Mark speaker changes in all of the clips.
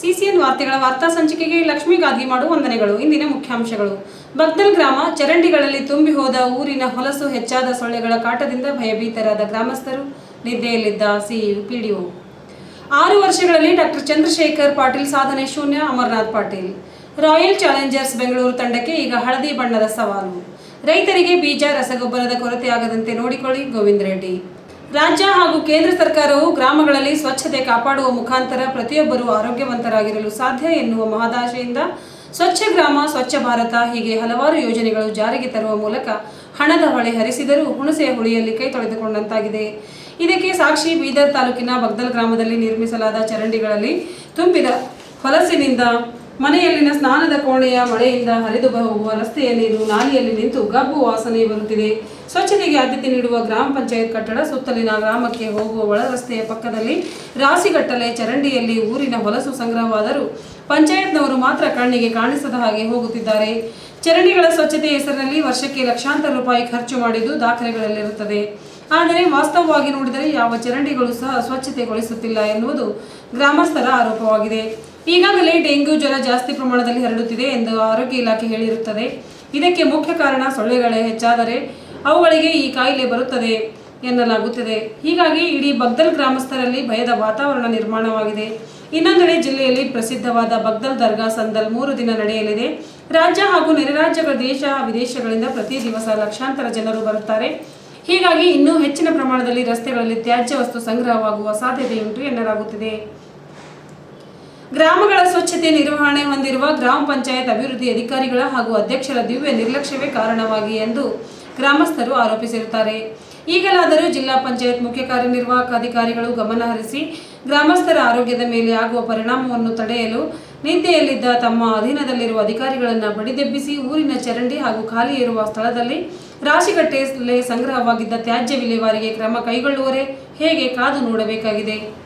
Speaker 1: CCN ವಾರ್ತೆಗಳ ವಾರ್ತಾ ಸಂಚಿಕೆಗೆ ಲಕ್ಷ್ಮೀ ಗಾದಿಮಾಡು ವಂದನೆಗಳು. ಇಂದಿನ ಮುಖ್ಯಾಂಶಗಳು. ಬಗ್ದಲ್ ಗ್ರಾಮ ಚರಂಡಿಗಳಲ್ಲಿ ತುಂಬಿ ಹೋದ ಊರಿನ ಹೊಲಸು ಹೆಚ್ಚಾದ ಸೊಳ್ಳೆಗಳ ಕಾಟದಿಂದ ಭಯಭೀತರಾದ ಗ್ರಾಮಸ್ಥರು ನಿದ್ದೆಯಲ್ಲಿದ್ದ ಸಿಇಒ ಪಿಡಿಒ ಆರು ವರ್ಷಗಳಲ್ಲಿ ಡಾಕ್ಟರ್ ಚಂದ್ರಶೇಖರ್ ಪಾಟೀಲ್ ಸಾಧನೆ ಶೂನ್ಯ, ಅಮರನಾಥ್ ಪಾಟೀಲ್. ರಾಯಲ್ ಚಾಲೆಂಜರ್ಸ್ ಬೆಂಗಳೂರು ತಂಡಕ್ಕೆ ಈಗ ಹಳದಿ ಬಣ್ಣದ ಸವಾಲು. ರೈತರಿಗೆ ಬೀಜ, ರಸಗೊಬ್ಬರದ ಕೊರತೆಯಾಗದಂತೆ ನೋಡಿಕೊಳ್ಳಿ ಗೋವಿಂದ ರೆಡ್ಡಿ. ರಾಜ್ಯ ಹಾಗೂ ಕೇಂದ್ರ ಸರ್ಕಾರವು ಗ್ರಾಮಗಳಲ್ಲಿ ಸ್ವಚ್ಛತೆ ಕಾಪಾಡುವ ಮುಖಾಂತರ ಪ್ರತಿಯೊಬ್ಬರೂ ಆರೋಗ್ಯವಂತರಾಗಿರಲು ಸಾಧ್ಯ ಎನ್ನುವ ಮಹದಾಶೆಯಿಂದ ಸ್ವಚ್ಛ ಗ್ರಾಮ, ಸ್ವಚ್ಛ ಭಾರತ ಹೀಗೆ ಹಲವಾರು ಯೋಜನೆಗಳು ಜಾರಿಗೆ ತರುವ ಮೂಲಕ ಹಣದ ಹೊಳೆ ಹರಿಸಿದರೂ ಹುಣಸೆಯ ಹುಳಿಯಲ್ಲಿ ಕೈ ತೊಳೆದುಕೊಂಡಂತಾಗಿದೆ. ಇದಕ್ಕೆ ಸಾಕ್ಷಿ ಬೀದರ್ ತಾಲೂಕಿನ ಬಗ್ದಲ್ ಗ್ರಾಮದಲ್ಲಿ ನಿರ್ಮಿಸಲಾದ ಚರಂಡಿಗಳಲ್ಲಿ ತುಂಬಿದ ಹೊಲಸಿನಿಂದ ಮನೆಯಲ್ಲಿನ ಸ್ನಾನದ ಕೋಣೆಯ ಮಳೆಯಿಂದ ಹರಿದು ಹೋಗುವ ರಸ್ತೆಯ ನೀರು ನಾಲಿಯಲ್ಲಿ ನಿಂತು ಗಬ್ಬು ವಾಸನೆ ಬರುತ್ತಿದೆ. ಸ್ವಚ್ಛತೆಗೆ ಆದ್ಯತೆ ನೀಡುವ ಗ್ರಾಮ ಪಂಚಾಯತ್ ಕಟ್ಟಡ ಸುತ್ತಲಿನ ಗ್ರಾಮಕ್ಕೆ ಹೋಗುವ ಒಳ ರಸ್ತೆಯ ಪಕ್ಕದಲ್ಲಿ ರಾಸಿಗಟ್ಟಲೆ ಚರಂಡಿಯಲ್ಲಿ ಊರಿನ ಹೊಲಸು ಸಂಗ್ರಹವಾದರೂ ಪಂಚಾಯತ್ನವರು ಮಾತ್ರ ಕಣ್ಣಿಗೆ ಕಾಣಿಸದ ಹಾಗೆ ಹೋಗುತ್ತಿದ್ದಾರೆ. ಚರಂಡಿಗಳ ಸ್ವಚ್ಛತೆ ಹೆಸರಿನಲ್ಲಿ ವರ್ಷಕ್ಕೆ ಲಕ್ಷಾಂತರ ರೂಪಾಯಿ ಖರ್ಚು ಮಾಡಿದ್ದು ದಾಖಲೆಗಳಲ್ಲಿರುತ್ತದೆ. ಆದರೆ ವಾಸ್ತವವಾಗಿ ನೋಡಿದರೆ ಯಾವ ಚರಂಡಿಗಳು ಸಹ ಸ್ವಚ್ಛತೆಗೊಳಿಸುತ್ತಿಲ್ಲ ಎನ್ನುವುದು ಗ್ರಾಮಸ್ಥರ ಆರೋಪವಾಗಿದೆ. ಈಗಾಗಲೇ ಡೆಂಗ್ಯೂ ಜ್ವರ ಜಾಸ್ತಿ ಪ್ರಮಾಣದಲ್ಲಿ ಹರಡುತ್ತಿದೆ ಎಂದು ಆರೋಗ್ಯ ಇಲಾಖೆ ಹೇಳಿರುತ್ತದೆ. ಇದಕ್ಕೆ ಮುಖ್ಯ ಕಾರಣ ಸೊಳ್ಳೆಗಳೇ ಹೆಚ್ಚಾದರೆ ಅವುಗಳಿಗೆ ಈ ಕಾಯಿಲೆ ಬರುತ್ತದೆ ಎನ್ನಲಾಗುತ್ತಿದೆ. ಹೀಗಾಗಿ ಇಡೀ ಬಗ್ದಲ್ ಗ್ರಾಮಸ್ಥರಲ್ಲಿ ಭಯದ ವಾತಾವರಣ ನಿರ್ಮಾಣವಾಗಿದೆ. ಇನ್ನೊಂದೆಡೆ ಜಿಲ್ಲೆಯಲ್ಲಿ ಪ್ರಸಿದ್ಧವಾದ ಬಗ್ದಲ್ ದರ್ಗಾ ಸಂದಲ್ ಮೂರು ದಿನ ನಡೆಯಲಿದೆ. ರಾಜ್ಯ ಹಾಗೂ ನೆರೆ ರಾಜ್ಯಗಳ ದೇಶ ವಿದೇಶಗಳಿಂದ ಪ್ರತಿ ದಿವಸ ಲಕ್ಷಾಂತರ ಜನರು ಬರುತ್ತಾರೆ. ಹೀಗಾಗಿ ಇನ್ನೂ ಹೆಚ್ಚಿನ ಪ್ರಮಾಣದಲ್ಲಿ ರಸ್ತೆಗಳಲ್ಲಿ ತ್ಯಾಜ್ಯ ವಸ್ತು ಸಂಗ್ರಹವಾಗುವ ಸಾಧ್ಯತೆಯುಂಟು ಎನ್ನಲಾಗುತ್ತಿದೆ. ಗ್ರಾಮಗಳ ಸ್ವಚ್ಛತೆ ನಿರ್ವಹಣೆ ಹೊಂದಿರುವ ಗ್ರಾಮ ಪಂಚಾಯತ್ ಅಭಿವೃದ್ಧಿ ಅಧಿಕಾರಿಗಳ ಹಾಗೂ ಅಧ್ಯಕ್ಷರ ದಿವ್ಯ ನಿರ್ಲಕ್ಷ್ಯವೇ ಕಾರಣವಾಗಿ ಎಂದು ಗ್ರಾಮಸ್ಥರು ಆರೋಪಿಸಿರುತ್ತಾರೆ. ಈಗಲಾದರೂ ಜಿಲ್ಲಾ ಪಂಚಾಯತ್ ಮುಖ್ಯ ಕಾರ್ಯನಿರ್ವಾಹಕ ಅಧಿಕಾರಿಗಳು ಗಮನಹರಿಸಿ ಗ್ರಾಮಸ್ಥರ ಆರೋಗ್ಯದ ಮೇಲೆ ಆಗುವ ಪರಿಣಾಮವನ್ನು ತಡೆಯಲು ನಿದ್ದೆಯಲ್ಲಿದ್ದ ತಮ್ಮ ಅಧೀನದಲ್ಲಿರುವ ಅಧಿಕಾರಿಗಳನ್ನು ಬಡಿದೆಬ್ಬಿಸಿ ಊರಿನ ಚರಂಡಿ ಹಾಗೂ ಖಾಲಿ ಇರುವ ಸ್ಥಳದಲ್ಲಿ ರಾಶಿಗಟ್ಟೆಯಲ್ಲೇ ಸಂಗ್ರಹವಾಗಿದ್ದ ತ್ಯಾಜ್ಯ ವಿಲೇವಾರಿಗೆ ಕ್ರಮ ಕೈಗೊಳ್ಳುವರೆ ಹೇಗೆ ಕಾದು ನೋಡಬೇಕಾಗಿದೆ.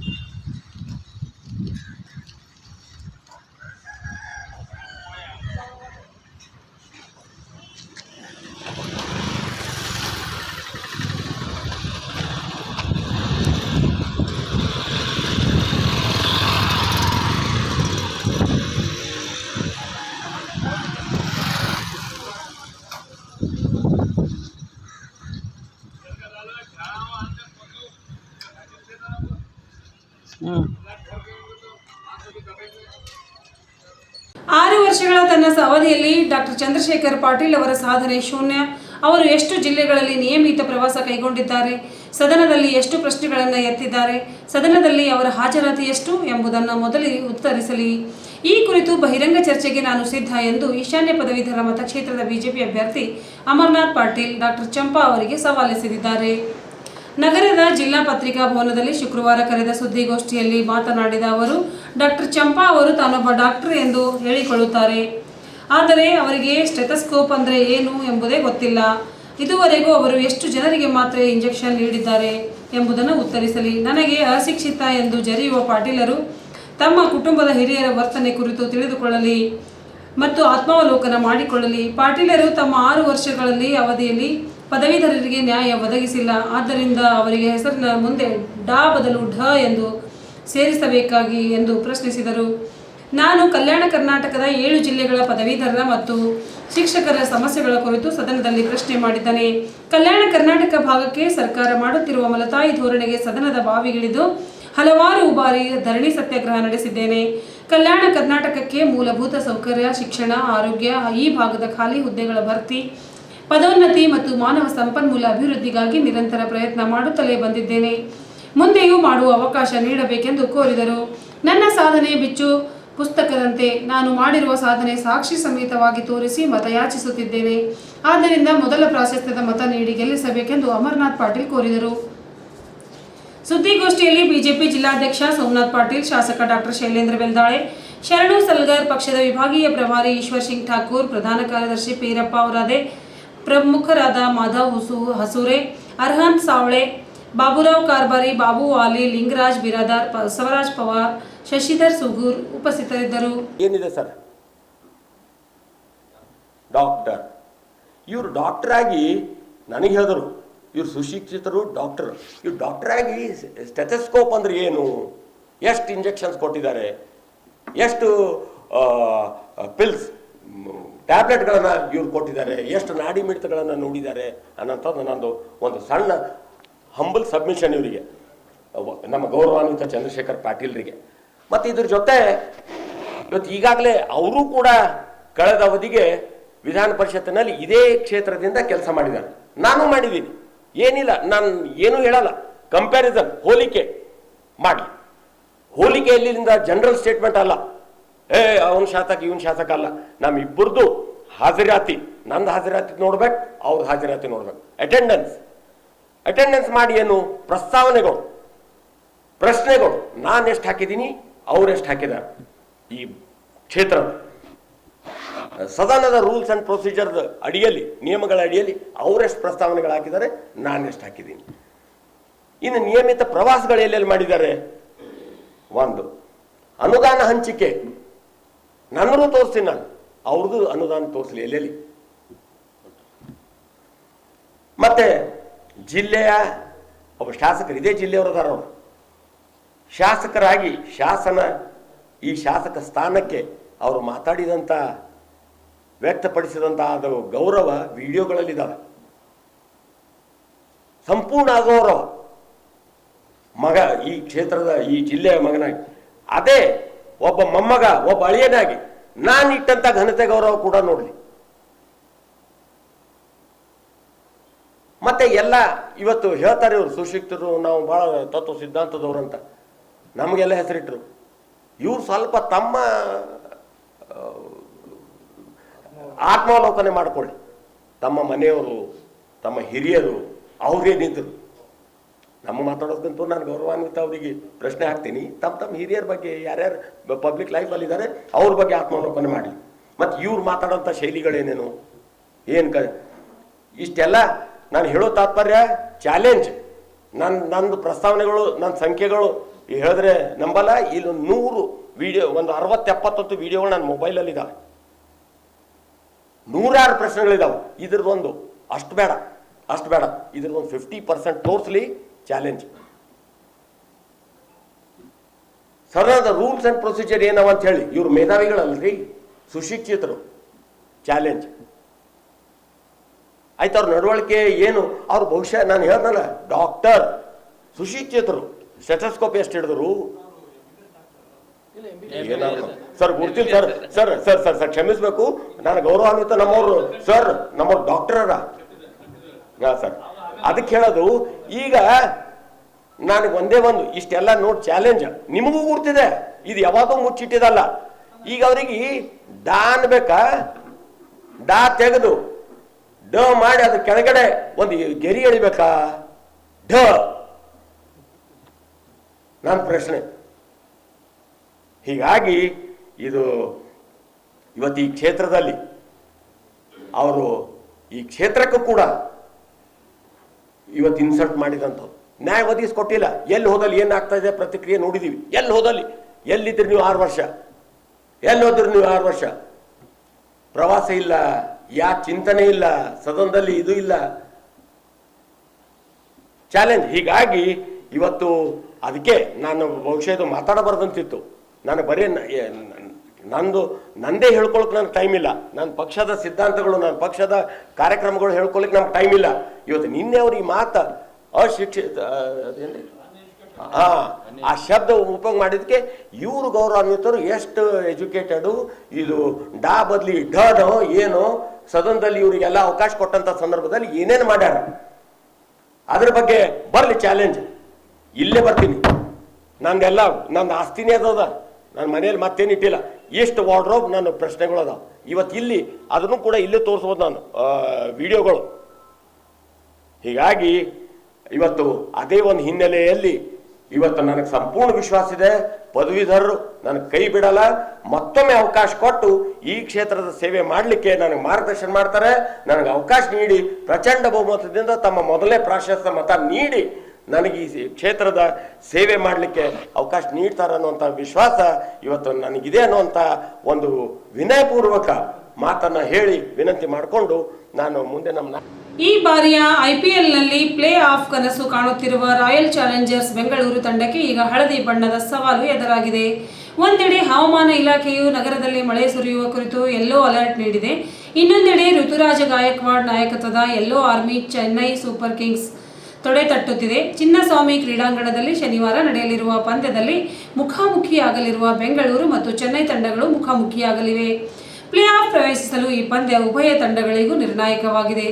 Speaker 1: ಆರು ವರ್ಷಗಳ ತನ್ನ ಸ- ಅವಧಿಯಲ್ಲಿ ಡಾಕ್ಟರ್ ಚಂದ್ರಶೇಖರ್ ಪಾಟೀಲ್ ಅವರ ಸಾಧನೆ ಶೂನ್ಯ. ಅವರು ಎಷ್ಟು ಜಿಲ್ಲೆಗಳಲ್ಲಿ ನಿಯಮಿತ ಪ್ರವಾಸ ಕೈಗೊಂಡಿದ್ದಾರೆ? ಸದನದಲ್ಲಿ ಎಷ್ಟು ಪ್ರಶ್ನೆಗಳನ್ನು ಎತ್ತಿದ್ದಾರೆ? ಸದನದಲ್ಲಿ ಅವರ ಹಾಜರಾತಿ ಎಷ್ಟು ಎಂಬುದನ್ನು ಮೊದಲಿಗೆ ಉತ್ತರಿಸಲಿ. ಈ ಕುರಿತು ಬಹಿರಂಗ ಚರ್ಚೆಗೆ ನಾನು ಸಿದ್ಧ ಎಂದು ಈಶಾನ್ಯ ಪದವೀಧರ ಮತಕ್ಷೇತ್ರದ ಬಿಜೆಪಿ ಅಭ್ಯರ್ಥಿ ಅಮರ್ನಾಥ್ ಪಾಟೀಲ್ ಡಾಕ್ಟರ್ ಚಂಪಾ ಅವರಿಗೆ ಸವಾಲೆಸೆದಿದ್ದಾರೆ ನಗರದ ಜಿಲ್ಲಾ ಪತ್ರಿಕಾ ಭವನದಲ್ಲಿ ಶುಕ್ರವಾರ ಕರೆದ ಸುದ್ದಿಗೋಷ್ಠಿಯಲ್ಲಿ ಮಾತನಾಡಿದ ಅವರು ಡಾಕ್ಟರ್ ಚಂಪಾ ಅವರು ತಾನೊಬ್ಬ ಡಾಕ್ಟರ್ ಎಂದು ಹೇಳಿಕೊಳ್ಳುತ್ತಾರೆ. ಆದರೆ ಅವರಿಗೆ ಸ್ಟೆಥಸ್ಕೋಪ್ ಅಂದರೆ ಏನು ಎಂಬುದೇ ಗೊತ್ತಿಲ್ಲ. ಇದುವರೆಗೂ ಅವರು ಎಷ್ಟು ಜನರಿಗೆ ಮಾತ್ರ ಇಂಜೆಕ್ಷನ್ ನೀಡಿದ್ದಾರೆ ಎಂಬುದನ್ನು ಉತ್ತರಿಸಲಿ. ನನಗೆ ಅಶಿಕ್ಷಿತ ಎಂದು ಜರಿಯುವ ಪಾಟೀಲರು ತಮ್ಮ ಕುಟುಂಬದ ಹಿರಿಯರ ವರ್ತನೆ ಕುರಿತು ತಿಳಿದುಕೊಳ್ಳಲಿ ಮತ್ತು ಆತ್ಮಾವಲೋಕನ ಮಾಡಿಕೊಳ್ಳಲಿ. ಪಾಟೀಲರು ತಮ್ಮ ಆರು ವರ್ಷಗಳಲ್ಲಿ ಅವಧಿಯಲ್ಲಿ ಪದವೀಧರರಿಗೆ ನ್ಯಾಯ ಒದಗಿಸಿಲ್ಲ. ಆದ್ದರಿಂದ ಅವರಿಗೆ ಹೆಸರಿನ ಮುಂದೆ ಡಾ ಬದಲು ಢ ಎಂದು ಸೇರಿಸಬೇಕಾಗಿ ಎಂದು ಪ್ರಶ್ನಿಸಿದರು. ನಾನು ಕಲ್ಯಾಣ ಕರ್ನಾಟಕದ ಏಳು ಜಿಲ್ಲೆಗಳ ಪದವೀಧರರ ಮತ್ತು ಶಿಕ್ಷಕರ ಸಮಸ್ಯೆಗಳ ಕುರಿತು ಸದನದಲ್ಲಿ ಪ್ರಶ್ನೆ ಮಾಡಿದ್ದಾನೆ. ಕಲ್ಯಾಣ ಕರ್ನಾಟಕ ಭಾಗಕ್ಕೆ ಸರ್ಕಾರ ಮಾಡುತ್ತಿರುವ ಮಲತಾಯಿ ಧೋರಣೆಗೆ ಸದನದ ಬಾವಿಗಿಳಿದು ಹಲವಾರು ಬಾರಿ ಧರಣಿ ಸತ್ಯಾಗ್ರಹ ನಡೆಸಿದ್ದೇನೆ. ಕಲ್ಯಾಣ ಕರ್ನಾಟಕಕ್ಕೆ ಮೂಲಭೂತ ಸೌಕರ್ಯ, ಶಿಕ್ಷಣ, ಆರೋಗ್ಯ, ಈ ಭಾಗದ ಖಾಲಿ ಹುದ್ದೆಗಳ ಭರ್ತಿ, ಪದೋನ್ನತಿ ಮತ್ತು ಮಾನವ ಸಂಪನ್ಮೂಲ ಅಭಿವೃದ್ಧಿಗಾಗಿ ನಿರಂತರ ಪ್ರಯತ್ನ ಮಾಡುತ್ತಲೇ ಬಂದಿದ್ದೇನೆ. ಮುಂದೆಯೂ ಮಾಡುವ ಅವಕಾಶ ನೀಡಬೇಕೆಂದು ಕೋರಿದರು. ನನ್ನ ಸಾಧನೆ ಬಿಚ್ಚು. ಪುಸ್ತಕದಂತೆ ನಾನು ಮಾಡಿರುವ ಸಾಧನೆ ಸಾಕ್ಷಿ ಸಮೇತವಾಗಿ ತೋರಿಸಿ ಮತಯಾಚಿಸುತ್ತಿದ್ದೇನೆ. ಆದ್ದರಿಂದ ಮೊದಲ ಪ್ರಾಶಸ್ತ್ಯದ ಮತ ನೀಡಿ ಗೆಲ್ಲಿಸಬೇಕೆಂದು ಅಮರನಾಥ್ ಪಾಟೀಲ್ ಕೋರಿದರು. ಸುದ್ದಿಗೋಷ್ಠಿಯಲ್ಲಿ ಬಿಜೆಪಿ ಜಿಲ್ಲಾಧ್ಯಕ್ಷ ಸೋಮನಾಥ್ ಪಾಟೀಲ್, ಶಾಸಕ ಡಾಕ್ಟರ್ ಶೈಲೇಂದ್ರ ಬೆಲ್ದಾಳೆ, ಶರಣು ಸಲ್ಗರ್ ಪಕ್ಷದ ವಿಭಾಗೀಯ ಪ್ರಭಾರಿ ಈಶ್ವರ್ ಸಿಂಗ್ ಠಾಕೂರ್, ಪ್ರಧಾನ ಕಾರ್ಯದರ್ಶಿ ಪೀರಪ್ಪ ಅವರಾದೆ ಪ್ರಮುಖರಾದ ಮಾಧವ್ ಹುಸು ಹಸೂರೆ, ಅರ್ಹಂತ್ ಸಾವಳೆ ಬಾಬುರಾವ್ ಕಾರ್ಬಾರಿ, ಬಾಬು ವಾಲಿ ಲಿಂಗರಾಜ್ ಬಿರಾದಾರ್ ಬಸವರಾಜ್ ಪವಾರ್, ಶಶಿಧರ್ ಸುಗೂರ್ ಉಪಸ್ಥಿತರಿದ್ದರು.
Speaker 2: ಏನಿದೆ ಸರ್? ಡಾಕ್ಟರ್. ಇವರು ಡಾಕ್ಟರ್ ಆಗಿ ನನಗೆ ಹೇಳಿದರು. ಇವರು ಸುಶಿಕ್ಷಿತರು, ಡಾಕ್ಟರ್. ಇವ್ರು ಡಾಕ್ಟರ್ ಆಗಿ ಸ್ಟೆಥಸ್ಕೋಪ್ ಅಂದ್ರೆ ಏನು? ಎಷ್ಟು ಇಂಜೆಕ್ಷನ್ಸ್ ಕೊಟ್ಟಿದ್ದಾರೆ? ಎಷ್ಟು ಪಿಲ್ಸ್, ಟ್ಯಾಬ್ಲೆಟ್ಗಳನ್ನು ಇವ್ರು ಕೊಟ್ಟಿದ್ದಾರೆ? ಎಷ್ಟು ನಾಡಿ ಮಿಡಿತಗಳನ್ನು ನೋಡಿದ್ದಾರೆ? ಅನ್ನೋಂಥದ್ದು ನನ್ನದು ಒಂದು ಸಣ್ಣ ಹಂಬಲ್ ಸಬ್ಮಿಷನ್ ಇವರಿಗೆ. ನಮ್ಮ ಗೌರವಾನ್ವಿತ ಚಂದ್ರಶೇಖರ್ ಪಾಟೀಲ್ರಿಗೆ. ಮತ್ತು ಇದ್ರ ಜೊತೆ ಇವತ್ತು ಈಗಾಗಲೇ ಅವರು ಕೂಡ ಕಳೆದ ಅವಧಿಗೆ ವಿಧಾನ ಪರಿಷತ್ತಿನಲ್ಲಿ ಇದೇ ಕ್ಷೇತ್ರದಿಂದ ಕೆಲಸ ಮಾಡಿದ್ದಾರೆ. ನಾನು ಮಾಡಿದ್ದೀನಿ ಏನಿಲ್ಲ, ನಾನು ಏನೂ ಹೇಳಲ್ಲ. ಕಂಪ್ಯಾರಿಸನ್ ಹೋಲಿಕೆ ಮಾಡಿ. ಹೋಲಿಕೆ ಎಲ್ಲಿಂದ? ಜನರಲ್ ಸ್ಟೇಟ್ಮೆಂಟ್ ಅಲ್ಲ. ಏ, ಅವನ ಶಾಸಕ, ಇವನ್ ಶಾಸಕ ಅಲ್ಲ. ನಮ್ಮ ಇಬ್ಬರದು ಹಾಜರಾತಿ. ನಂದು ಹಾಜರಾತಿ ನೋಡ್ಬೇಕು, ಅವ್ರ ಹಾಜರಾತಿ ನೋಡ್ಬೇಕು. ಅಟೆಂಡೆನ್ಸ್ ಅಟೆಂಡೆನ್ಸ್ ಮಾಡಿ ಏನು ಪ್ರಸ್ತಾವನೆಗಳು, ಪ್ರಶ್ನೆಗಳು ನಾನು ಎಷ್ಟು ಹಾಕಿದ್ದೀನಿ ಎಷ್ಟು ಹಾಕಿದ್ದಾರೆ. ಈ ಕ್ಷೇತ್ರ, ಸದನದ ರೂಲ್ಸ್ ಅಂಡ್ ಪ್ರೊಸೀಜರ್ ಅಡಿಯಲ್ಲಿ, ನಿಯಮಗಳ ಅಡಿಯಲ್ಲಿ ಅವರೆಷ್ಟು ಪ್ರಸ್ತಾವನೆಗಳು ಹಾಕಿದ್ದಾರೆ ನಾನು ಎಷ್ಟು ಹಾಕಿದ್ದೀನಿ. ಇನ್ನು ನಿಯಮಿತ ಪ್ರವಾಸಗಳು ಎಲ್ಲೆಲ್ಲಿ ಮಾಡಿದ್ದಾರೆ? ಒಂದು, ಅನುದಾನ ಹಂಚಿಕೆ. ನನ್ನೂ ತೋರಿಸ್ತೀನಿ ನಾನು. ಅವ್ರದ್ದು ಅನುದಾನ ತೋರಿಸಲಿ ಎಲ್ಲೆಲ್ಲಿ? ಮತ್ತೆ ಜಿಲ್ಲೆಯ ಒಬ್ಬ ಶಾಸಕರು, ಇದೇ ಜಿಲ್ಲೆಯವರದಾರ ಅವರು. ಶಾಸಕರಾಗಿ ಶಾಸನ, ಈ ಶಾಸಕ ಸ್ಥಾನಕ್ಕೆ ಅವರು ಮಾತಾಡಿದಂಥ ವ್ಯಕ್ತಪಡಿಸಿದಂಥ ಅದು ಗೌರವ ವಿಡಿಯೋಗಳಲ್ಲಿದ್ದಾವೆ ಸಂಪೂರ್ಣ ಆಗೋರು ಮಗ, ಈ ಕ್ಷೇತ್ರದ, ಈ ಜಿಲ್ಲೆಯ ಮಗನಾಗಿ. ಅದೇ ಒಬ್ಬ ಮೊಮ್ಮಗ, ಒಬ್ಬ ಅಳಿಯನಾಗಿ. ನಾನು ಇಟ್ಟಂತ ಘನತೆ ಗೌರವ ಕೂಡ ನೋಡಲಿ. ಮತ್ತೆ ಎಲ್ಲ ಇವತ್ತು ಹೇಳ್ತಾರೆ ಇವರು ಸುಶಿಕ್ತರು, ನಾವು ಬಹಳ ತತ್ವ ಸಿದ್ಧಾಂತದವ್ರು ಅಂತ. ನಮಗೆಲ್ಲ ಹೆಸರಿಟ್ಟರು ಇವ್ರು ಸ್ವಲ್ಪ ತಮ್ಮ ಆತ್ಮಾವಲೋಕನೆ ಮಾಡಿಕೊಳ್ಳಿ. ತಮ್ಮ ಮನೆಯವರು, ತಮ್ಮ ಹಿರಿಯರು ಅವ್ರೇನಿದ್ರು ನಮ್ಮ ಮಾತಾಡೋದಂತೂ ನಾನು ಗೌರವಾನ್ವಿತ ಅವರಿಗೆ ಪ್ರಶ್ನೆ ಹಾಕ್ತೀನಿ. ತಮ್ಮ ತಮ್ಮ ಹಿರಿಯರ ಬಗ್ಗೆ ಯಾರ್ಯಾರು ಪಬ್ಲಿಕ್ ಲೈಫಲ್ಲಿ ಇದ್ದಾರೆ ಅವ್ರ ಬಗ್ಗೆ ಆತ್ಮಾವಲೋಕನೆ ಮಾಡಿ. ಮತ್ತು ಇವ್ರು ಮಾತಾಡೋಂಥ ಶೈಲಿಗಳೇನೇನು? ಏನು ಕ ಇಷ್ಟೆಲ್ಲ ನಾನು ಹೇಳೋ ತಾತ್ಪರ್ಯ ಚಾಲೆಂಜ್ ನನ್ನ ನಂದು ಪ್ರಸ್ತಾವನೆಗಳು ನನ್ನ ಸಂಖ್ಯೆಗಳು ಹೇಳಿದ್ರೆ ನಂಬಲ್ಲ, ಇಲ್ಲಿ ನೂರು ವಿಡಿಯೋ ಒಂದು ಅರವತ್ತೆಪ್ಪತ್ತೊತ್ತು ವಿಡಿಯೋಗಳು ನನ್ನ ಮೊಬೈಲಲ್ಲಿ ಇದ್ದಾವೆ ನೂರಾರು ಪ್ರಶ್ನೆಗಳಿದ್ದಾವೆ ಇದ್ರದ್ದೊಂದು, ಅಷ್ಟು ಬೇಡ ಅಷ್ಟು ಬೇಡ. ಇದ್ರದ್ದೊಂದು ಫಿಫ್ಟಿ ಪರ್ಸೆಂಟ್ ತೋರಿಸ್ಲಿ ಚಾಲೆಂಜ್ ಸರ್ಕಾರದ ರೂಲ್ಸ್ ಆ್ಯಂಡ್ ಪ್ರೊಸೀಜರ್ ಏನವ ಅಂತ ಹೇಳಿ, ಇವ್ರು ಮೇಧಾವಿಗಳಲ್ರಿ, ಸುಶಿಕ್ಷಿತರು. ಚಾಲೆಂಜ್ ಆಯ್ತು ಅವ್ರ ನಡವಳಿಕೆ ಏನು? ಅವ್ರ ಬಹುಶಃ ನಾನು ಹೇಳ್ದಲ್ಲ ಡಾಕ್ಟರ್ ಸುಶಿಕ್ಷಿತರು ಸ್ಟೆಟಸ್ಕೋಪ್ ಎಷ್ಟು ಹಿಡಿದ್ರು? ಸರ್ ಗೊತ್ತಿಲ್ಲ sir sir sir sir sir ಕ್ಷಮಿಸ್ಬೇಕು. ನಾನು ಗೌರವಾನ್ವಿತ ನಮ್ಮವರು. ಸರ್ ನಮ್ಮವ್ರು ಡಾಕ್ಟರ್ ಹಾ ಸರ್ ಅದಕ್ಕೆ ಹೇಳೋದು, ಈಗ ನನಗೆ ಒಂದೇ ಒಂದು, ಇಷ್ಟೆಲ್ಲ ನೋಡಿ ಚಾಲೆಂಜ್ ನಿಮಗೂ ಗುರ್ತಿದೆ. ಇದು ಯಾವಾಗೂ ಮುಚ್ಚಿಟ್ಟಿದಲ್ಲ ಈಗ ಅವರಿಗೆ ಡಾ ಅನ್ಬೇಕಾ ಡಾ ತೆಗೆದು. ಡ ಮಾಡಿ ಅದ್ರ ಕೆಳಗಡೆ ಒಂದು ಗೆರಿ ಎಳಿಬೇಕಾ? ಢ. ನನ್ನ ಪ್ರಶ್ನೆ. ಹೀಗಾಗಿ ಇದು ಇವತ್ತು ಈ ಕ್ಷೇತ್ರದಲ್ಲಿ ಅವರು ಈ ಕ್ಷೇತ್ರಕ್ಕೂ ಕೂಡ ಇವತ್ತು ಇನ್ಸಲ್ಟ್ ಮಾಡಿದಂಥವ್ರು. ನ್ಯಾಯ ಒದಗಿಸ್ಕೊಟ್ಟಿಲ್ಲ ಎಲ್ಲಿ ಹೋದಲ್ಲಿ ಏನಾಗ್ತಾ ಇದೆ ಪ್ರತಿಕ್ರಿಯೆ ನೋಡಿದೀವಿ. ಎಲ್ಲಿ ಹೋದಲ್ಲಿ? ಎಲ್ಲಿದ್ರಿ ನೀವು ಆರು ವರ್ಷ? ಎಲ್ಲಿ ಹೋದ್ರಿ ನೀವು ಆರು ವರ್ಷ? ಪ್ರವಾಸ ಇಲ್ಲ. ಯಾ ಚಿಂತನೆ ಇಲ್ಲ ಸದನದಲ್ಲಿ ಇದು ಇಲ್ಲ. ಚಾಲೆಂಜ್ ಹೀಗಾಗಿ ಇವತ್ತು ಅದಕ್ಕೆ ನಾನು ಬಹುಶಃ ಇದು ಮಾತಾಡಬಾರ್ದಂತಿತ್ತು. ನಾನು ಬರೀ ನಂದು ನಂದೇ ಹೇಳ್ಕೊಳಕ್ ನನಗೆ ಟೈಮ್ ಇಲ್ಲ. ನನ್ನ ಪಕ್ಷದ ಸಿದ್ಧಾಂತಗಳು ನನ್ನ ಪಕ್ಷದ ಕಾರ್ಯಕ್ರಮಗಳು ಹೇಳ್ಕೊಳಕ್ ನಮ್ಗೆ ಟೈಮ್ ಇಲ್ಲ. ಇವತ್ತು ನಿನ್ನೆ ಅವ್ರು ಈ ಮಾತು ಅಶಿಕ್ಷಿತ ಆ, ಹಾ. ಆ ಶಬ್ದ ಉಪಯೋಗ ಮಾಡಿದಕ್ಕೆ ಇವರು ಗೌರವಾನ್ವಿತರು ಎಷ್ಟು ಎಜುಕೇಟೆಡು, ಇದು ಡಾ ಬದ್ಲಿ ಡನೋ ಏನೋ, ಸದನದಲ್ಲಿ ಇವರಿಗೆಲ್ಲ ಅವಕಾಶ ಕೊಟ್ಟಂತ ಸಂದರ್ಭದಲ್ಲಿ ಏನೇನು ಮಾಡ್ಯಾರ? ಅದ್ರ ಬಗ್ಗೆ ಬರಲಿ ಚಾಲೆಂಜ್ ಇಲ್ಲೇ ಬರ್ತೀನಿ. ನಂದೆಲ್ಲ ನನ್ನ ಆಸ್ತಿನೇ ಅದ ನನ್ನ ಮನೆಯಲ್ಲಿ ಮತ್ತೇನು ಇಟ್ಟಿಲ್ಲ. ಎಷ್ಟು ವಾರ್ಡ್ರೋಬ್ ನನ್ನ ಪ್ರಶ್ನೆಗಳು ಅದಾವ. ಇವತ್ತು ಇಲ್ಲಿ ಅದನ್ನು ಕೂಡ ಇಲ್ಲೇ ತೋರಿಸ್ಬೋದು ನಾನು ವಿಡಿಯೋಗಳು. ಹೀಗಾಗಿ ಇವತ್ತು ಅದೇ ಒಂದು ಹಿನ್ನೆಲೆಯಲ್ಲಿ ಇವತ್ತು ನನಗೆ ಸಂಪೂರ್ಣ ವಿಶ್ವಾಸ ಇದೆ. ಪದವೀಧರರು ನನ್ನ ಕೈ ಬಿಡಲ್ಲ. ಮತ್ತೊಮ್ಮೆ ಅವಕಾಶ ಕೊಟ್ಟು ಈ ಕ್ಷೇತ್ರದ ಸೇವೆ ಮಾಡಲಿಕ್ಕೆ ನನಗೆ ಮಾರ್ಗದರ್ಶನ ಮಾಡ್ತಾರೆ. ನನಗೆ ಅವಕಾಶ ನೀಡಿ ಪ್ರಚಂಡ ಬಹುಮತದಿಂದ ತಮ್ಮ ಮೊದಲೇ ಪ್ರಾಶಸ್ತ್ಯ ಮತ ನೀಡಿ ನನಗೆ ಈ ಕ್ಷೇತ್ರದ ಸೇವೆ ಮಾಡಲಿಕ್ಕೆ ಅವಕಾಶ ನೀಡ್ತಾರೆ ಅನ್ನುವಂಥ ವಿಶ್ವಾಸ ಇವತ್ತು ನನಗಿದೆ ಅನ್ನುವಂಥ ಒಂದು ವಿನಯಪೂರ್ವಕ ಮಾತನ್ನು ಹೇಳಿ ವಿನಂತಿ ಮಾಡಿಕೊಂಡು ನಾನು ಮುಂದೆ ನಮ್ಮ
Speaker 1: ಈ ಬಾರಿಯ ಐಪಿಎಲ್ನಲ್ಲಿ ಪ್ಲೇ ಆಫ್ ಕನಸು ಕಾಣುತ್ತಿರುವ ರಾಯಲ್ ಚಾಲೆಂಜರ್ಸ್ ಬೆಂಗಳೂರು ತಂಡಕ್ಕೆ ಈಗ ಹಳದಿ ಬಣ್ಣದ ಸವಾಲು ಎದುರಾಗಿದೆ. ಒಂದೆಡೆ ಹವಾಮಾನ ಇಲಾಖೆಯು ನಗರದಲ್ಲಿ ಮಳೆ ಸುರಿಯುವ ಕುರಿತು ಎಲ್ಲೋ ಅಲರ್ಟ್ ನೀಡಿದೆ. ಇನ್ನೊಂದೆಡೆ ಋತುರಾಜ ಗಾಯಕ್ವಾಡ್ ನಾಯಕತ್ವದ yellow army Chennai Super Kings ತೊಡೆ ತಟ್ಟುತ್ತಿದೆ. ಚಿನ್ನಸ್ವಾಮಿ ಕ್ರೀಡಾಂಗಣದಲ್ಲಿ ಶನಿವಾರ ನಡೆಯಲಿರುವ ಪಂದ್ಯದಲ್ಲಿ ಮುಖಾಮುಖಿಯಾಗಲಿರುವ ಬೆಂಗಳೂರು ಮತ್ತು ಚೆನ್ನೈ ತಂಡಗಳು ಮುಖಾಮುಖಿಯಾಗಲಿವೆ. ಪ್ಲೇ ಆಫ್ ಪ್ರವೇಶಿಸಲು ಈ ಪಂದ್ಯ ಉಭಯ ತಂಡಗಳಿಗೂ ನಿರ್ಣಾಯಕವಾಗಿದೆ.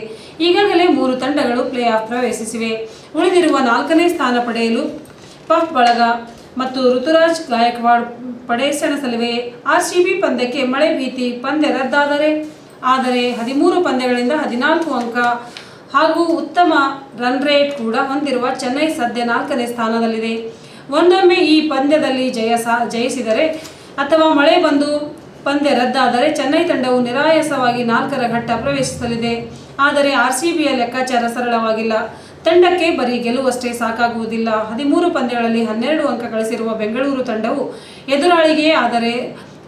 Speaker 1: ಈಗಾಗಲೇ ಮೂರು ತಂಡಗಳು ಪ್ಲೇ ಆಫ್ ಪ್ರವೇಶಿಸಿವೆ. ಉಳಿದಿರುವ ನಾಲ್ಕನೇ ಸ್ಥಾನ ಪಡೆಯಲು ಪಫ್ ಬಳಗ ಮತ್ತು ಋತುರಾಜ್ ಗಾಯಕ್ವಾಡ್ ಪಡೆ ಸೆಣಸಲಿವೆ ಆರ್ಸಿಬಿ ಪಂದ್ಯಕ್ಕೆ ಮಳೆ ಭೀತಿ ಪಂದ್ಯ ರದ್ದಾದರೆ, ಆದರೆ ಹದಿಮೂರು ಪಂದ್ಯಗಳಿಂದ ಹದಿನಾಲ್ಕು ಅಂಕ ಹಾಗೂ ಉತ್ತಮ ರನ್ ರೇಟ್ ಕೂಡ ಹೊಂದಿರುವ ಚೆನ್ನೈ ಸದ್ಯ ನಾಲ್ಕನೇ ಸ್ಥಾನದಲ್ಲಿದೆ. ಒಂದೊಮ್ಮೆ ಈ ಪಂದ್ಯದಲ್ಲಿ ಜಯ ಜಯಿಸಿದರೆ ಅಥವಾ ಮಳೆ ಬಂದು ಪಂದ್ಯ ರದ್ದಾದರೆ ಚೆನ್ನೈ ತಂಡವು ನಿರಾಯಾಸವಾಗಿ ನಾಲ್ಕರ ಘಟ್ಟ ಪ್ರವೇಶಿಸಲಿದೆ. ಆದರೆ ಆರ್ಸಿಬಿಯ ಲೆಕ್ಕಾಚಾರ ಸರಳವಾಗಿಲ್ಲ. ತಂಡಕ್ಕೆ ಬರೀ ಗೆಲುವಷ್ಟೇ ಸಾಕಾಗುವುದಿಲ್ಲ. ಹದಿಮೂರು ಪಂದ್ಯಗಳಲ್ಲಿ ಹನ್ನೆರಡು ಅಂಕ ಗಳಿಸಿರುವ ಬೆಂಗಳೂರು ತಂಡವು ಎದುರಾಳಿಗೆ ಆದರೆ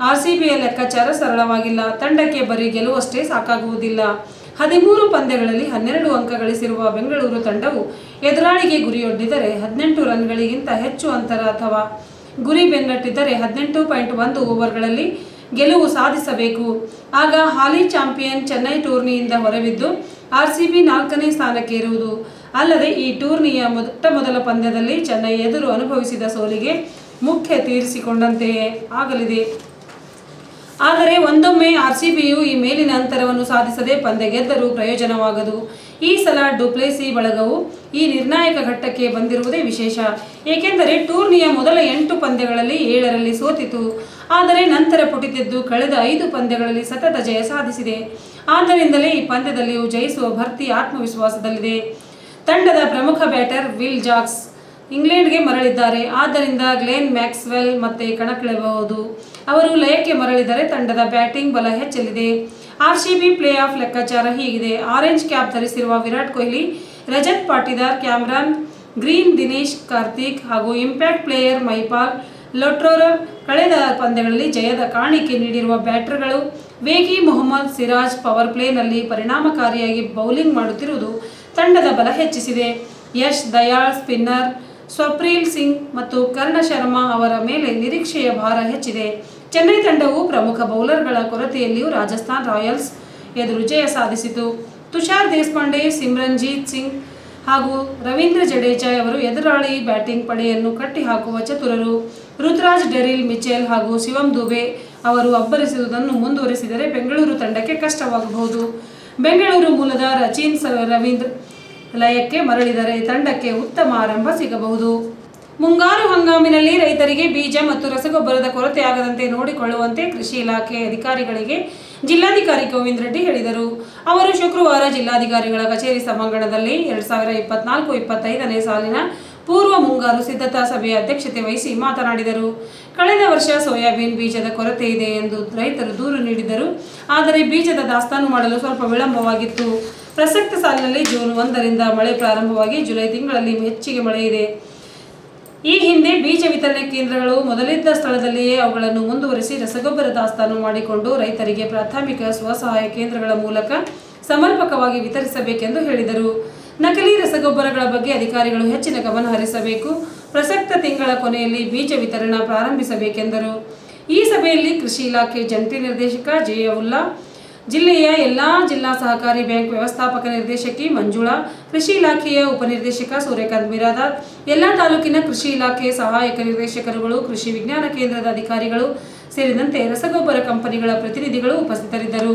Speaker 1: ಆರ್ಸಿಬಿಯ ಲೆಕ್ಕಾಚಾರ ಸರಳವಾಗಿಲ್ಲ. ತಂಡಕ್ಕೆ ಬರೀ ಗೆಲುವಷ್ಟೇ ಸಾಕಾಗುವುದಿಲ್ಲ. ಹದಿಮೂರು ಪಂದ್ಯಗಳಲ್ಲಿ ಹನ್ನೆರಡು ಅಂಕ ಗಳಿಸಿರುವ ಬೆಂಗಳೂರು ತಂಡವು ಎದುರಾಳಿಗೆ ಗುರಿಯೊಡ್ಡಿದರೆ ಹದಿನೆಂಟು ರನ್ಗಳಿಗಿಂತ ಹೆಚ್ಚು ಅಂತರ ಅಥವಾ ಗುರಿ ಬೆನ್ನಟ್ಟಿದ್ದರೆ ಹದಿನೆಂಟು ಪಾಯಿಂಟ್ ಒಂದು ಓವರ್ಗಳಲ್ಲಿ ಗೆಲುವು ಸಾಧಿಸಬೇಕು. ಆಗ ಹಾಲಿ ಚಾಂಪಿಯನ್ ಚೆನ್ನೈ ಟೂರ್ನಿಯಿಂದ ಹೊರಬಿದ್ದು ಬಿ ನಾಲ್ಕನೇ ಸ್ಥಾನಕ್ಕೆ ಇರುವುದು. ಅಲ್ಲದೆ ಈ ಟೂರ್ನಿಯ ಮೊಟ್ಟ ಮೊದಲ ಪಂದ್ಯದಲ್ಲಿ ಚೆನ್ನೈ ಎದುರು ಅನುಭವಿಸಿದ ಸೋಲಿಗೆ ಮುಖ್ಯ ತೀರಿಸಿಕೊಂಡಂತೆಯೇ ಆಗಲಿದೆ. ಆದರೆ ಒಂದೊಮ್ಮೆ ಆರ್ಸಿಬಿಯು ಈ ಮೇಲಿನ ಅಂತರವನ್ನು ಸಾಧಿಸದೆ ಪಂದ್ಯ ಗೆದ್ದರೂ ಪ್ರಯೋಜನವಾಗದು. ಈ ಸಲ ಡುಪ್ಲೇಸಿ ಬಳಗವು ಈ ನಿರ್ಣಾಯಕ ಘಟ್ಟಕ್ಕೆ ಬಂದಿರುವುದೇ ವಿಶೇಷ. ಏಕೆಂದರೆ ಟೂರ್ನಿಯ ಮೊದಲ ಎಂಟು ಪಂದ್ಯಗಳಲ್ಲಿ ಏಳರಲ್ಲಿ ಸೋತಿತು. ಆದರೆ ನಂತರ ಪುಟಿತಿದ್ದು ಕಳೆದ ಐದು ಪಂದ್ಯಗಳಲ್ಲಿ ಸತತ ಜಯ ಸಾಧಿಸಿದೆ. ಆದ್ದರಿಂದಲೇ ಈ ಪಂದ್ಯದಲ್ಲಿಯೂ ಜಯಿಸುವ ಭರ್ತಿ ಆತ್ಮವಿಶ್ವಾಸದಲ್ಲಿದೆ. ತಂಡದ ಪ್ರಮುಖ ಬ್ಯಾಟರ್ ವಿಲ್ ಜಾಕ್ಸ್ ಇಂಗ್ಲೆಂಡ್ಗೆ ಮರಳಿದ್ದಾರೆ. ಆದ್ದರಿಂದ ಗ್ಲೇನ್ ಮ್ಯಾಕ್ಸ್ವೆಲ್ ಮತ್ತೆ ಕಣಕ್ಕಿಳಿಯಬಹುದು. ಅವರು ಲಯಕ್ಕೆ ಮರಳಿದರೆ ತಂಡದ ಬ್ಯಾಟಿಂಗ್ ಬಲ ಹೆಚ್ಚಲಿದೆ. ಆರ್ಸಿಬಿ ಪ್ಲೇ ಆಫ್ ಲೆಕ್ಕಾಚಾರ ಹೀಗಿದೆ. ಆರೆಂಜ್ ಕ್ಯಾಪ್ ಧರಿಸಿರುವ ವಿರಾಟ್ ಕೊಹ್ಲಿ, ರಜತ್ ಪಾಟೀದಾರ್, ಕ್ಯಾಮ್ರಾನ್, ಗ್ರೀನ್ ದಿನೇಶ್ ಕಾರ್ತಿಕ್ ಹಾಗೂ ಇಂಪ್ಯಾಕ್ಟ್ ಪ್ಲೇಯರ್ ಮೈಪಾಲ್ ಲೊಟ್ರೋರರ್ ಕಳೆದ ಪಂದ್ಯಗಳಲ್ಲಿ ಜಯದ ಕಾಣಿಕೆ ನೀಡಿರುವ ಬ್ಯಾಟರ್ಗಳು ವೇಗಿ ಮೊಹಮ್ಮದ್ ಸಿರಾಜ್ ಪವರ್ ಪ್ಲೇನಲ್ಲಿ ಪರಿಣಾಮಕಾರಿಯಾಗಿ ಬೌಲಿಂಗ್ ಮಾಡುತ್ತಿರುವುದು ತಂಡದ ಬಲ ಹೆಚ್ಚಿಸಿದೆ. ಯಶ್ ದಯಾಳ್, ಸ್ಪಿನ್ನರ್ ಸ್ವಪ್ರೀಲ್ ಸಿಂಗ್ ಮತ್ತು ಕರ್ಣ ಶರ್ಮಾ ಅವರ ಮೇಲೆ ನಿರೀಕ್ಷೆಯ ಭಾರ ಹೆಚ್ಚಿದೆ. ಚೆನ್ನೈ ತಂಡವು ಪ್ರಮುಖ ಬೌಲರ್ಗಳ ಕೊರತೆಯಲ್ಲಿಯೂ ರಾಜಸ್ಥಾನ್ ರಾಯಲ್ಸ್ ಎದುರು ಜಯ ಸಾಧಿಸಿತು. ತುಷಾರ್ ದೇಶಪಾಂಡೆ, ಸಿಮ್ರನ್ಜೀತ್ ಸಿಂಗ್ ಹಾಗೂ ರವೀಂದ್ರ ಜಡೇಜಾ ಅವರು ಎದುರಾಳಿ ಬ್ಯಾಟಿಂಗ್ ಪಡೆಯನ್ನು ಕಟ್ಟಿಹಾಕುವ ಚತುರರು. ಋತುರಾಜ್, ಡೆರಿಲ್ ಮಿಚೆಲ್ ಹಾಗೂ ಶಿವಂ ದುಬೆ ಅವರು ಅಬ್ಬರಿಸುವುದನ್ನು ಮುಂದುವರಿಸಿದರೆ ಬೆಂಗಳೂರು ತಂಡಕ್ಕೆ ಕಷ್ಟವಾಗಬಹುದು. ಬೆಂಗಳೂರು ಮೂಲದ ರಚಿನ್ ರವೀಂದ್ರ ಲಯಕ್ಕೆ ಮರಳಿದರೆ ತಂಡಕ್ಕೆ ಉತ್ತಮ ಆರಂಭ ಸಿಗಬಹುದು. ಮುಂಗಾರು ಹಂಗಾಮಿನಲ್ಲಿ ರೈತರಿಗೆ ಬೀಜ ಮತ್ತು ರಸಗೊಬ್ಬರದ ಕೊರತೆಯಾಗದಂತೆ ನೋಡಿಕೊಳ್ಳುವಂತೆ ಕೃಷಿ ಇಲಾಖೆ ಅಧಿಕಾರಿಗಳಿಗೆ ಜಿಲ್ಲಾಧಿಕಾರಿ ಗೋವಿಂದ್ ರೆಡ್ಡಿ ಹೇಳಿದರು. ಅವರು ಶುಕ್ರವಾರ ಜಿಲ್ಲಾಧಿಕಾರಿಗಳ ಕಚೇರಿ ಸಭಾಂಗಣದಲ್ಲಿ ಎರಡ್ ಸಾವಿರ ಇಪ್ಪತ್ನಾಲ್ಕು ಇಪ್ಪತ್ತೈದನೇ ಸಾಲಿನ ಪೂರ್ವ ಮುಂಗಾರು ಸಿದ್ಧತಾ ಸಭೆಯ ಅಧ್ಯಕ್ಷತೆ ವಹಿಸಿ ಮಾತನಾಡಿದರು. ಕಳೆದ ವರ್ಷ ಸೋಯಾಬೀನ್ ಬೀಜದ ಕೊರತೆ ಇದೆ ಎಂದು ರೈತರು ದೂರು ನೀಡಿದರು ಆದರೆ ಬೀಜದ ದಾಸ್ತಾನು ಮಾಡಲು ಸ್ವಲ್ಪ ವಿಳಂಬವಾಗಿತ್ತು. ಪ್ರಸಕ್ತ ಸಾಲಿನಲ್ಲಿ ಜೂನ್ ಒಂದರಿಂದ ಮಳೆ ಪ್ರಾರಂಭವಾಗಿ ಜುಲೈ ತಿಂಗಳಲ್ಲಿ ಹೆಚ್ಚಿಗೆ ಮಳೆ ಇದೆ. ಈ ಹಿಂದೆ ಬೀಜ ವಿತರಣೆ ಕೇಂದ್ರಗಳು ಮೊದಲಿದ್ದ ಸ್ಥಳದಲ್ಲಿಯೇ ಅವುಗಳನ್ನು ಮುಂದುವರಿಸಿ ರಸಗೊಬ್ಬರ ದಾಸ್ತಾನು ಮಾಡಿಕೊಂಡು ರೈತರಿಗೆ ಪ್ರಾಥಮಿಕ ಸ್ವಸಹಾಯ ಕೇಂದ್ರಗಳ ಮೂಲಕ ಸಮರ್ಪಕವಾಗಿ ವಿತರಿಸಬೇಕೆಂದು ಹೇಳಿದರು. ನಕಲಿ ರಸಗೊಬ್ಬರಗಳ ಬಗ್ಗೆ ಅಧಿಕಾರಿಗಳು ಹೆಚ್ಚಿನ ಗಮನ ಹರಿಸಬೇಕು. ಪ್ರಸಕ್ತ ತಿಂಗಳ ಕೊನೆಯಲ್ಲಿ ಬೀಜ ವಿತರಣಾ ಪ್ರಾರಂಭಿಸಬೇಕೆಂದರು. ಈ ಸಭೆಯಲ್ಲಿ ಕೃಷಿ ಇಲಾಖೆ ಜಂಟಿ ನಿರ್ದೇಶಕ ಜಯವುಲ್ಲಾ ಜಿಲ್ಲೆಯ ಎಲ್ಲಾ ಜಿಲ್ಲಾ ಸಹಕಾರಿ ಬ್ಯಾಂಕ್ ವ್ಯವಸ್ಥಾಪಕ ನಿರ್ದೇಶಕಿ ಮಂಜುಳಾ, ಕೃಷಿ ಇಲಾಖೆಯ ಉಪನಿರ್ದೇಶಕ ಸೂರ್ಯಕಾಂತ್ ಬಿರಾದಾರ್, ಎಲ್ಲಾ ತಾಲೂಕಿನ ಕೃಷಿ ಇಲಾಖೆ ಸಹಾಯಕ ನಿರ್ದೇಶಕರುಗಳು, ಕೃಷಿ ವಿಜ್ಞಾನ ಕೇಂದ್ರದ ಅಧಿಕಾರಿಗಳು ಸೇರಿದಂತೆ ರಸಗೊಬ್ಬರ ಕಂಪನಿಗಳ ಪ್ರತಿನಿಧಿಗಳು ಉಪಸ್ಥಿತರಿದ್ದರು.